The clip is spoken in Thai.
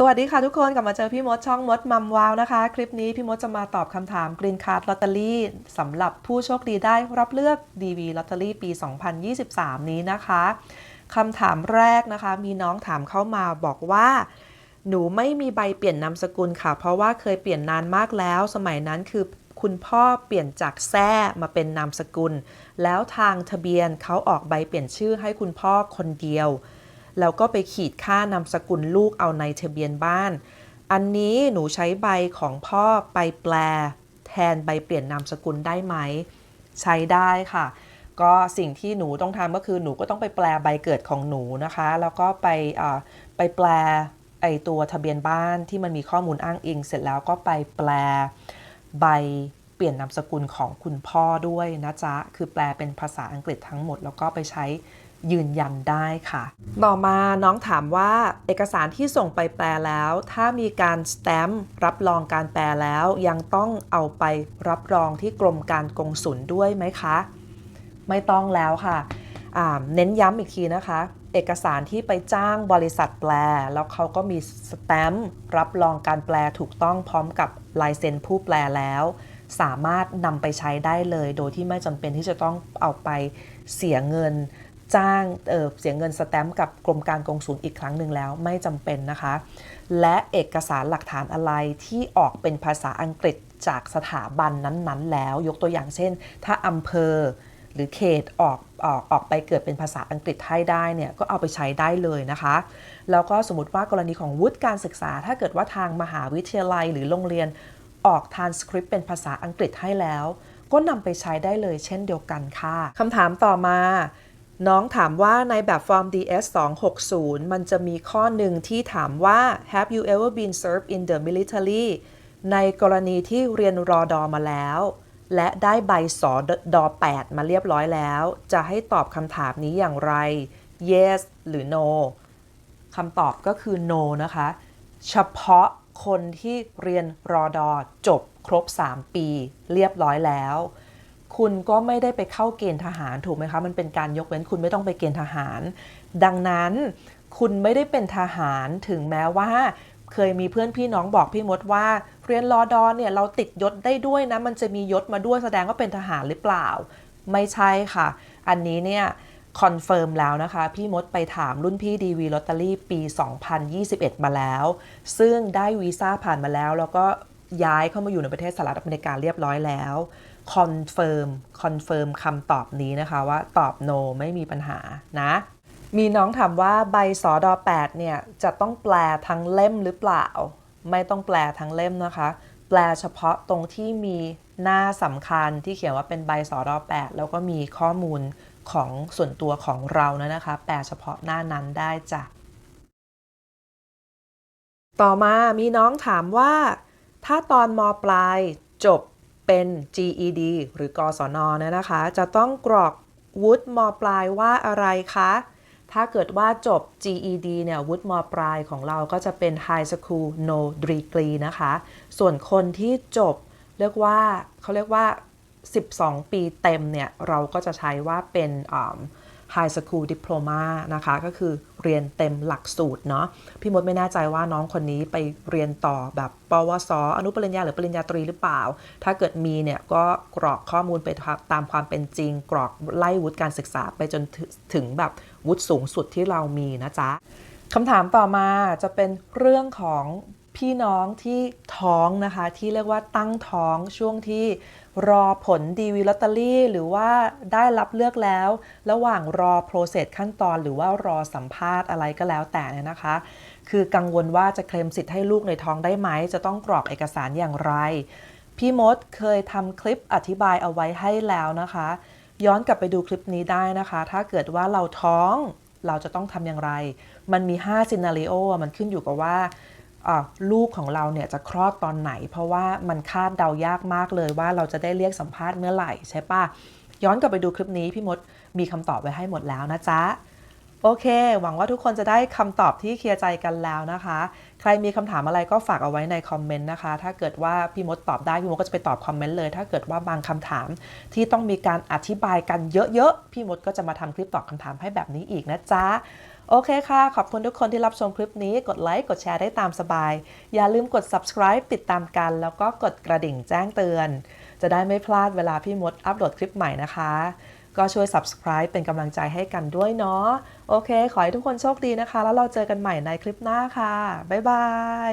สวัสดีค่ะทุกคนกลับมาเจอพี่มดช่องมดมัมวาวนะคะ คลิปนี้พี่มดจะมาตอบคำถามกรีนค a r d ลอตเตอรี่สำหรับผู้โชคดีได้รับเลือก DV ลอตเตอรี่ปี 2023 นี้นะคะคำถามแรกนะคะ มีน้องถามเข้ามาบอกว่า หนูไม่มีใบเปลี่ยนนามสกุลค่ะ เพราะว่าเคยเปลี่ยนนานมากแล้ว สมัยนั้นคือคุณพ่อเปลี่ยนจากแท้มาเป็นนามสกุล แล้วทางทะเบียนเขาออกใบเปลี่ยนชื่อให้คุณพ่อคนเดียว แล้วก็ไปขีดค่านามสกุลลูกเอาในทะเบียนบ้าน อันนี้หนูใช้ใบของพ่อไปแปล แทนใบเปลี่ยนนามสกุลได้ไหม ใช้ได้ค่ะ ก็สิ่งที่หนูต้องทำก็คือหนูก็ต้องไปแปลใบเกิดของหนูนะคะ แล้วก็ไปไปแปลไอตัวทะเบียนบ้านที่มันมีข้อมูลอ้างอิง เสร็จแล้วก็ไปแปลใบเปลี่ยนนามสกุลของคุณพ่อด้วยนะจ๊ะ คือแปลเป็นภาษาอังกฤษทั้งหมด แล้วก็ไปใช้ ยืนยันได้ค่ะ ต่อมาน้องถามว่าเอกสารที่ส่งไปแปลแล้ว ถ้ามีการสแตมป์รับรองการแปลแล้ว ยังต้องเอาไปรับรองที่กรมการกงสุลด้วยไหมคะ ไม่ต้องแล้วค่ะเน้นย้ำอีกทีนะคะ เอกสารที่ไปจ้างบริษัทแปล แล้วเขาก็มีสแตมป์รับรองการแปลถูกต้องพร้อมกับลายเซ็นผู้แปลแล้ว สามารถนำไปใช้ได้เลย โดยที่ไม่จำเป็นที่จะต้องเอาไปเสียเงิน จ้างเเสียเงินสแตมป์กับกรมการกงสุลอีกครั้งหนึ่งแล้วไม่จำเป็นนะคะ และเอกสารหลักฐานอะไรที่ออกเป็นภาษาอังกฤษจากสถาบันนั้นๆ แล้ว ยกตัวอย่างเช่น ถ้าอำเภอหรือเขตออกออกออกไปเกิดเป็นภาษาอังกฤษให้ได้เนี่ยก็เอาไปใช้ได้เลยนะคะ แล้วก็สมมติว่ากรณีของวุฒิการศึกษา ถ้าเกิดว่าทางมหาวิทยาลัยหรือโรงเรียนออกทานสคริปต์เป็นภาษาอังกฤษให้แล้ว ก็นำไปใช้ได้เลยเช่นเดียวกันค่ะคำถามต่อมา น้องถามว่าในแบบฟอร์ม DS 260 มันจะมีข้อหนึ่งที่ถามว่า Have you ever been served in the military ในกรณีที่เรียนรอดอมาแล้ว และได้ใบสอดอ8มาเรียบร้อยแล้ว จะให้ตอบคำถามนี้อย่างไร yes หรือ no คำตอบก็คือ no นะคะ เฉพาะคนที่เรียนรอดอจบครบ 3 ปี เรียบร้อยแล้ว คุณก็ไม่ได้ไปเข้าเกณฑ์ทหารถูกไหมคะ มันเป็นการยกเว้นคุณไม่ต้องไปเกณฑ์ทหาร ดังนั้นคุณไม่ได้เป็นทหารถึงแม้ว่า เคยมีเพื่อนพี่น้องบอกพี่มดว่า เรียนรอดอนเนี่ยเราติดยศได้ด้วยนะ มันจะมียศมาด้วยแสดงว่าเป็นทหารหรือเปล่า ไม่ใช่ค่ะ อันนี้เนี่ยคอนเฟิร์มแล้วนะคะ พี่มดไปถามรุ่นพี่ดีวีลอตเตอรี่ปี 2021 มาแล้ว ซึ่งได้วีซ่าผ่านมาแล้ว แล้วก็ ย้ายเข้ามาอยู่ในประเทศสหรัฐอเมริกาเรียบร้อยแล้วคอนเฟิร์มคอนเฟิร์มคำตอบนี้นะคะว่าตอบ no ไม่มีปัญหานะ มีน้องถามว่าใบสอดอ8เนี่ยจะต้องแปลทั้งเล่มหรือเปล่า ไม่ต้องแปลทั้งเล่มนะคะ แปลเฉพาะตรงที่มีหน้าสำคัญที่เขียนว่าเป็นใบสอดอ8แล้วก็มีข้อมูลของส่วนตัวของเรานะนะคะ แปลเฉพาะหน้านั้นได้จ้ะต่อมามีน้องถามว่า ถ้าตอนมปลายจบเป็น GED หรือกศนเนี่ยนะคะ จะต้องกรอกวุฒิมปลายว่าอะไรคะ ถ้าเกิดว่าจบ GED เนี่ยวุฒิมปลายของเราก็จะเป็น High School No Degree นะคะ ส่วนคนที่จบเรียกว่าเขาเรียกว่า 12 ปีเต็มเนี่ย เราก็จะใช้ว่าเป็น High School Diploma นะคะก็คือเรียนเต็มหลักสูตรเนาะพี่มดไม่แน่ใจว่าน้องคนนี้ไปเรียนต่อแบบปวสอนุปริญญาหรือปริญญาตรีหรือเปล่า ถ้าเกิดมีเนี่ยก็กรอกข้อมูลไปตามความเป็นจริง กรอกไล่วุฒิการศึกษาไปจนถึงแบบวุฒิสูงสุดที่เรามีนะจ๊ะคำถามต่อมาจะเป็นเรื่องของ พี่น้องที่ท้องนะคะที่เรียกว่าตั้งท้องช่วงที่รอผลดีวีลอตเตอรี่หรือว่าได้รับเลือกแล้ว ระหว่างรอโปรเซสขั้นตอนหรือว่ารอสัมภาษณ์อะไรก็แล้วแต่เนี่ยนะคะ คือกังวลว่าจะเคลมสิทธิ์ให้ลูกในท้องได้ไหม จะต้องกรอกเอกสารอย่างไร พี่มดเคยทำคลิปอธิบายเอาไว้ให้แล้วนะคะ ย้อนกลับไปดูคลิปนี้ได้นะคะ ถ้าเกิดว่าเราท้องเราจะต้องทำอย่างไร มันมี5ซีนารีโอมันขึ้นอยู่กับว่า ลูกของเราเนี่ยจะคลอดตอนไหน เพราะว่ามันคาดเดายากมากเลยว่าเราจะได้เรียกสัมภาษณ์เมื่อไหร่ใช่ปะย้อนกลับไปดูคลิปนี้พี่มดมีคำตอบไว้ให้หมดแล้วนะจ๊ะโอเค หวังว่าทุกคนจะได้คำตอบที่เคลียร์ใจกันแล้วนะคะ ใครมีคำถามอะไรก็ฝากเอาไว้ในคอมเมนต์นะคะ ถ้าเกิดว่าพี่มดตอบได้ พี่มดก็จะไปตอบคอมเมนต์เลย ถ้าเกิดว่าบางคำถามที่ต้องมีการอธิบายกันเยอะๆ พี่มดก็จะมาทำคลิปตอบคำถามให้แบบนี้อีกนะจ๊ะ โอเคค่ะ ขอบคุณทุกคนที่รับชมคลิปนี้ กดไลค์ กดแชร์ได้ตามสบาย อย่าลืมกด subscribe ติดตามกัน แล้วก็กดกระดิ่งแจ้งเตือน จะได้ไม่พลาดเวลาพี่มดอัปโหลดคลิปใหม่นะคะ ก็ช่วย subscribe เป็นกำลังใจให้กันด้วยเนาะ โอเค ขอให้ทุกคนโชคดีนะคะ แล้วเราเจอกันใหม่ในคลิปหน้าค่ะ บ๊ายบาย